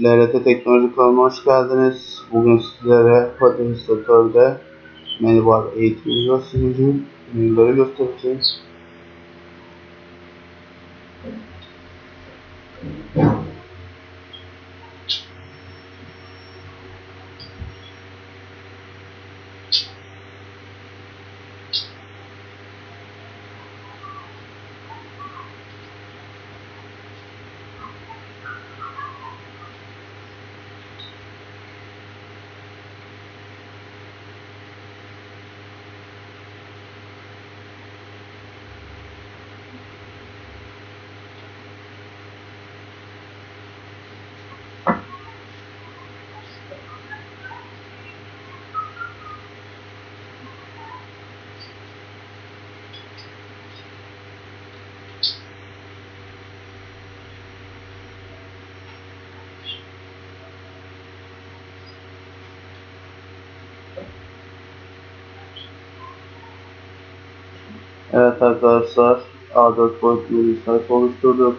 LRT Teknoloji kanalına hoş geldiniz. Bugün sizlere Fatihistratör'de Menibar eğitimi göstereceğim. Menüleri göstereceğim. Evet arkadaşlar A4 boyutlu bir sayfa oluşturduk.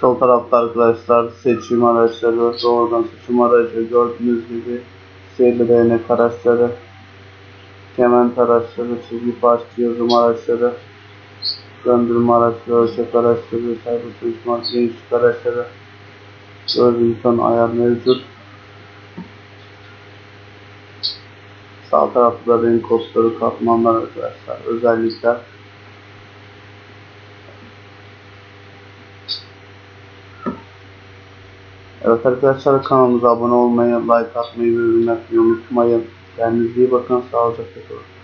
Sol tarafta arkadaşlar seçim araçları, doğrudan seçim aracı gördüğünüz gibi seyirli değnek araçları, kement araçları, çizgi parça yazım araçları, döndürme araçları, ölçek araçları, sayfa çalışma, genişlik araçları, gördüğünüz son ayar mevcut. Sağ tarafta da renk kodları, katmanlar arkadaşlar, özellikler. Evet arkadaşlar kanalımıza abone olmayı, like atmayı ve unutmayın. Kendinize iyi bakın, sağlıcakla kalın.